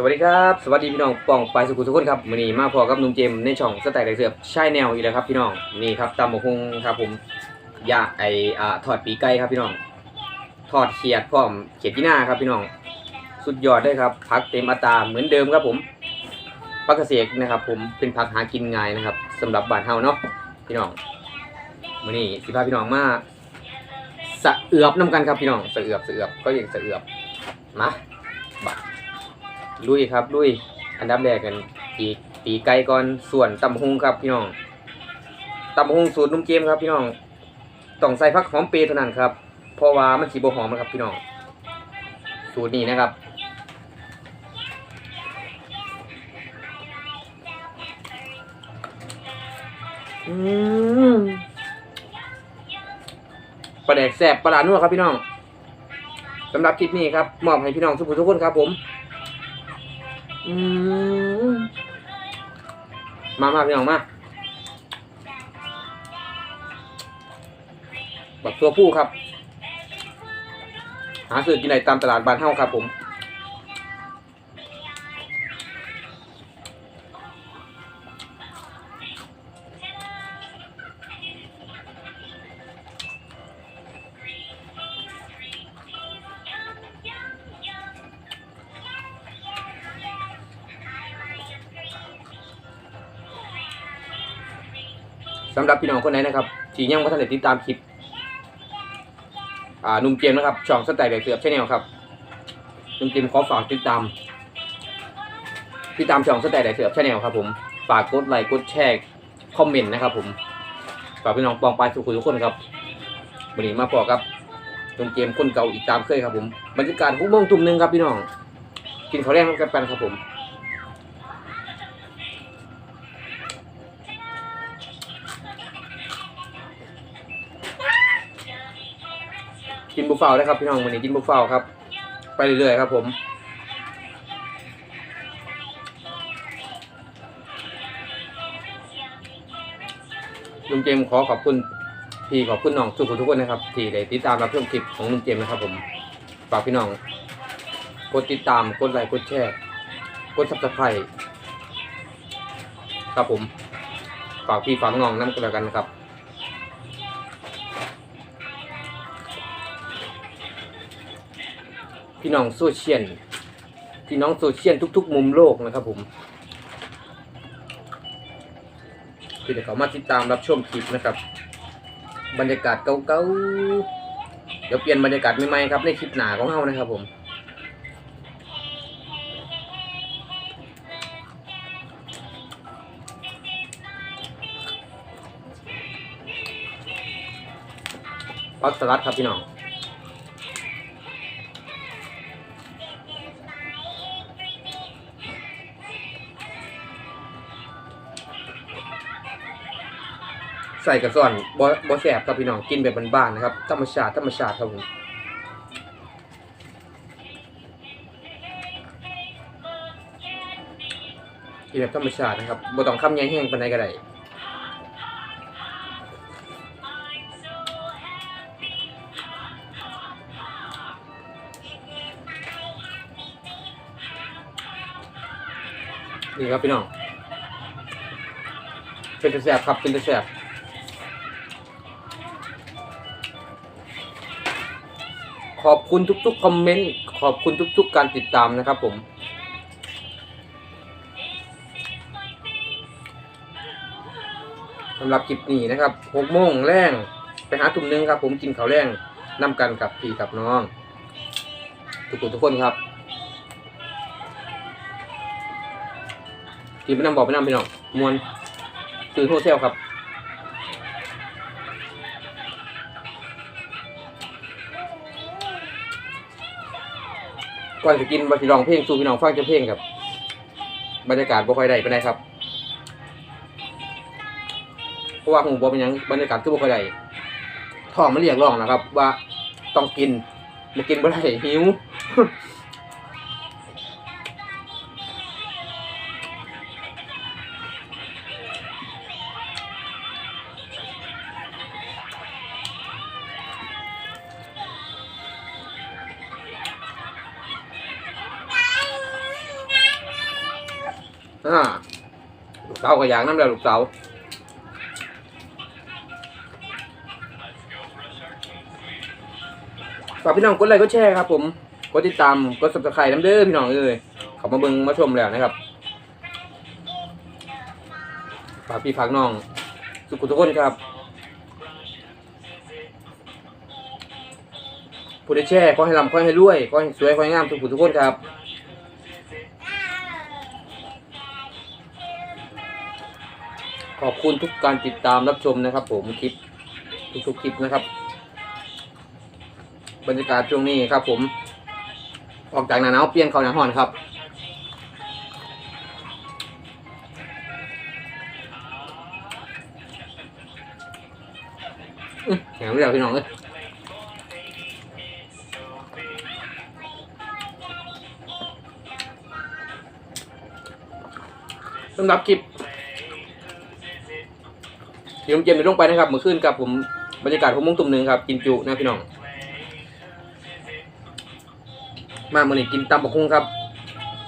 สวัสดีครับสวัสดีพี่น้องป่องไปสุขุมทุกคนครับวันนี้มาพอกับนุ่มเจมในช่องสไตล์ไดเสือบใช่แนวอีกแล้วครับพี่น้องนี่ครับตำบกฮุงครับผมยาไออ่าทอดปีกไก่ครับพี่น้องทอดเขียดพร้อมเขียดที่หน้าครับพี่น้อง สุดยอดเลยครับพักเต็มอัตราเหมือนเดิมครับผมพักเกษตรนะครับ ผมเป็นผักหากินง่ายนะครับสำหรับบ้านเฮาเนาะพี่น้องวันนี้สิพาพี่น้องมาสะเอือบน้ำกันครับพี่น้องสะเอือบสะเอือบก็ยังสะเอือบมา ลุยครับลุยอันดับแรกกันปีปีไก่ก่อนส่วนตำหุงครับพี่น้องตำหุงสูตรนุ่มเกมครับพี่น้องต้องใส่ผักหอมเปรย์เท่านั้นครับเพราะว่ามันสีบหอมนะครับพี่น้องสูตรนี้นะครับอืมปลาแดกแสบปลาหลานัวครับพี่น้องสำหรับคลิปนี้ครับมอบให้พี่น้องทุกผู้ทุกคนครับผม อืมมามาพี่น้องมาบักตัวผู้ครับ หาซื้อกินได้ตามตลาดบ้านเฮาครับผม สำหรับพี่น้องคนไหนนะครับที่ยังไม่ทันได้ติดตามคลิปอ่านุ่มเจมนะครับ ช่องสไตล์แบบเสือบชแนลครับนุ่มเจมขอฝากติดตาม ติดตามช่องสไตล์แบบเสือบชแนลครับผมฝากกดไลค์กดแชร์คอมเมนต์นะครับผมฝากพี่น้องปองปายสุขุมทุกคนครับวันนี้มาพอครับนุ่มเจมคนเก่าอีกตามเคยครับผมบรรยากาศหุ้มงตุ่มหนึงครับพี่น้อง กินข้าวแรงกันกันครับผม กินบุฟเฟ่ต์นะครับพี่น้องวันนี้กินบุฟเฟ่ต์ครับ ไปเรื่อยๆครับผมลุงเจมส์ขอขอบคุณพี่ขอบคุณน้องทุกคนทุกคนนะครับ ที่ได้ติดตามรับชมคลิปของลุงเจมส์นะครับ ผมฝากพี่น้องกดติดตามกดไลค์กดแชร์กดซับสไครต์ครับผมฝากพี่ฝากน้องนั่นก็แล้วกันนะครับ พี่น้องโซเชียลพี่น้องโซเชียลทุก ๆ มุมโลกนะครับผมที่ได้เขามาติดตามรับชมคลิปนะครับ บรรยากาศเก่าๆเดี๋ยวเปลี่ยนบรรยากาศใหม่ๆครับในคลิปหนาของเฮานะครับผมปักสลัดครับพี่น้อง ใส่กระส่อนบ่บ่แสบครับพี่น้องกินแบบบ้านๆนะครับธรรมชาติธรรมชาติครับผมกินแบบธรรมชาตินะครับบ่ต้องคำใหญ่แห้งปานใดก็ได้นี่ครับพี่น้องเป็นต่แสบครับเป็นต่แสบ อบคุณทุกๆคอมเมนต์ขอบคุณทุก ๆ การติดตามนะครับผมสำหรับคลิปนี้นะครับหกโมงแรงไปหาทุ่มนึงครับผมกินข้าวแรงนำกันกับพี่กับน้อง ทุกคนทุกคนครับกินไปนำบอกไปนำพี่น้องมวนคือโฮเทลครับ ก่อนจะกินบาสิลองเพลงสู่พี่น้องฟังจะเพลงครับบรรยากาศบ่ค่อยได้ไปไหนใดครับเพราะว่าหูบ่เป็นหยังบรรยากาศคือบ่ค่อยได้ท้องมันเรียกร้องนะครับ ว่าต้องกินบ่กินบ่ได้หิวาวก็อยากน้ำแล้วลูกสาวฝากพี่น้องกดไลค์กดแชร์ครับผม กดติดตาม กด subscribe น้ำเด้อพี่น้องเอ้ยเขามาเบิ่งมาชมแล้วนะครับ ฝากพี่ฝากน้อง สุขุทุกคนครับ ผู้ได้แช่ขอให้ลำขอให้รวยขอให้สวยขอให้งามทุกผู้ทุกคนครับ ขอบคุณทุกการติดตามรับชมนะครับ ผมคลิปทุกๆคลิปนะครับ บรรยากาศช่วงนี้ครับ ผม ออกจากหนาหนาวเปลี่ยนเข้าหนาร้อนครับแข็งเรียวพี่น้องเอ้ยสำหรับคลิป ที่ผมเจมส์ได้ลงไปนะครับเมื่อคืนกับผมบรรยากาศผมมุ่งตุ่มหนึ่งครับกินจุนะพี่น้อง มาเมื่อนี้กินตำบกคุงครับ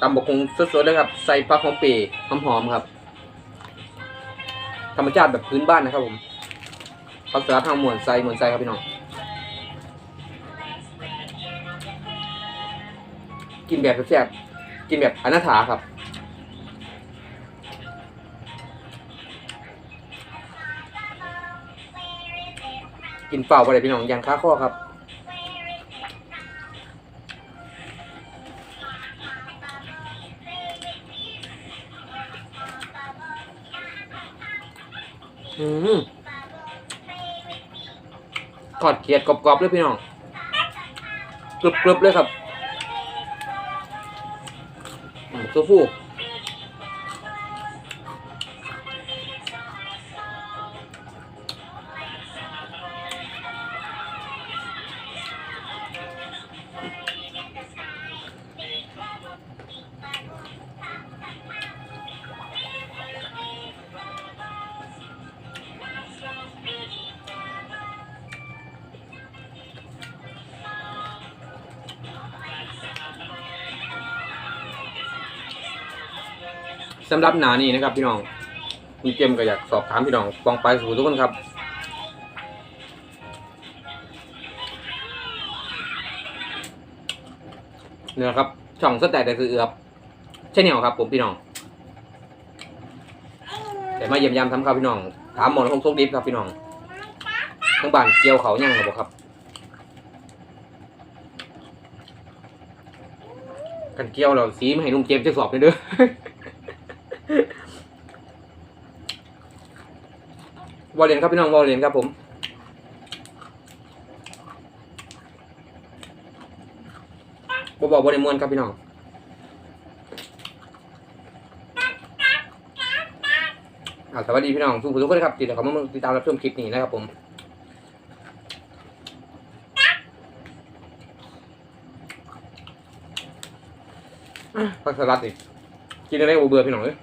ตำบกคุงสดๆเลยครับใส่ปลาหอมเปย์หอมๆครับ ธรรมชาติแบบพื้นบ้านนะครับผมผักสลัดทางหมวนไซหมวนไซครับพี่น้องกินแบบแซ่บๆกินแบบอนาถาครับ กินเปล่าไปเลยพี่น้องยันค้าข้อครับอืมทอดเขียดกรอบๆเลยพี่น้องกรึบๆเลยครับอืมตัวผู้ สำหรับหนานี่นะครับ พี่น้องมีเกมก็อยากสอบถามพี่น้องปองไปสู่ทุกคนครับเนี่ยครับ ช่องสแต็กแต่คือเอือบใช่แนวครับ ผมพี่น้อง แต่มาเยี่ยมยามทำข้าวพี่น้อง ถามหมอนคงโชคดีครับพี่น้องทั้งบ้านเกี่ยวเขายังหรือเปล่าครับกันเกี่ยวเราสีมาให้ลุงเจมส์จะสอบเลยเด้อ วอลเลนครับพี่น้องวอลเลนครับผมบบอกบอลเลนมวนครับพี่น้องอาสวัสดีพี่น้องทุกคนทุกคนครับติดตามมาติดตามรับชมคลิปนี้นะครับผมอะผักสลัดอีกกินอะไรโอเบื่อพี่น้องเอ้ย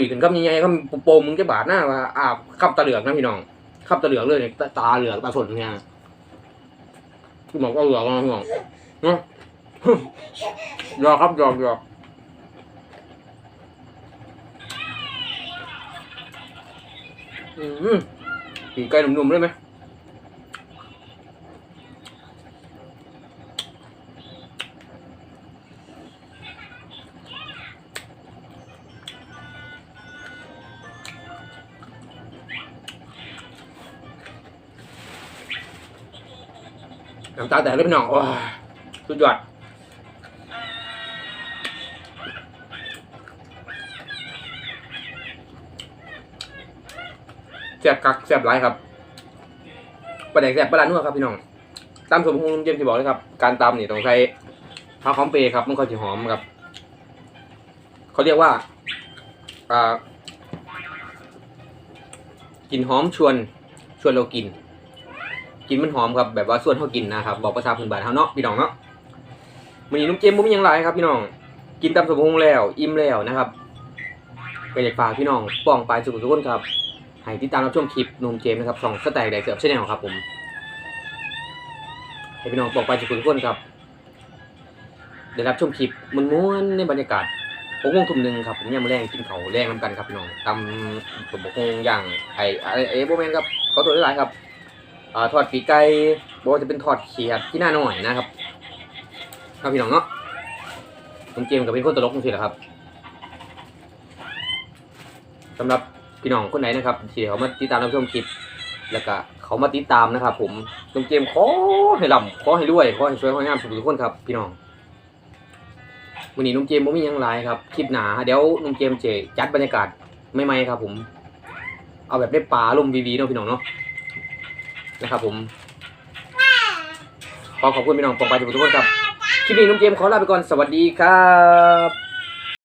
ยถึงกับใหญ่ขับโปมมึงจะบาดหน้าว่าอาบขับตาเหลือกนะพี่น้องขับตาเหลือกเลยเนี่ยตาเหลือกตาสนเนี่ยพี่บอกก็เหลือกนะพี่น้องเนาะยอครับยอกยอกอืมไก่หนุ่มๆได้ไหม น้ำตาแตกเลยพี่น้องว้าสุดยอดแซ่บกักแซ่บหลายครับปลาแดกแซ่บปลาลานัวครับพี่น้องตามสมพงษ์เจมส์ที่บอกเลยครับ การตำนี่ต้องใช้ข้าวหอมเปรย์ครับมันค่อยจะหอมครับเขาเรียกว่าอ่ากลินหอมชวนชวนเรากิน กินมันหอมครับแบบว่าส่วนเขากินนะครับบอกภาษาพื้นบ้านเขาเนาะพี่น้องเนาะมันนี้นุ่มเจมส์บ่มีหยังไรครับพี่น้อง กินตามสมพงแล้ว อิ่มแล้วนะครับก็อยากฝากพี่น้องป้องไปสุขทุกคนครับให้ติดตามรับชมคลิปนุ่มเจมนะครับสองสแต็กแดกเสือบชแนลครับผมให้พี่น้องป้องปสุขทุกคนครับได้รับชมคลิปมันม้วนในบรรยากาศหกโมงทุ่มหนึ่งครับผมยังมาแรงกินเขาแรงน้ำกันครับพี่น้องตำสมบกงอย่างไอไอไอโบแมนครับขอตัวหลายครับ ทอดปีกไก่บอกว่าจะเป็นทอดเขียดที่หน้าหน่อยนะครับครับพี่น้องเนาะผมเกมกับเป็นคนตลกจริงๆแหละครับสำหรับพี่น้องคนไหนนะครับที่เขามาติดตามรับชมคลิป แล้วก็เขามาติดตามนะครับ ผมลุงเกมขอให้ร่ำขอให้รวยขอให้สวยขอให้งามสุขทุกคนครับ พี่น้องวันนี้ลุงเกมผมมียังหลครับคลิปหนาเดี๋ยวลุงเกมเจจัดบรรยากาศไม่ไม่ครับ ผม เอาแบบได้ปลาลมวีๆเนาะพี่น้องเนาะ นะครับ ผมขอขอบคุณพี่น้องปองไปทุกทุกคนครับคลิปนี้ลุงเกมขอลาไปก่อนสวัสดีครับ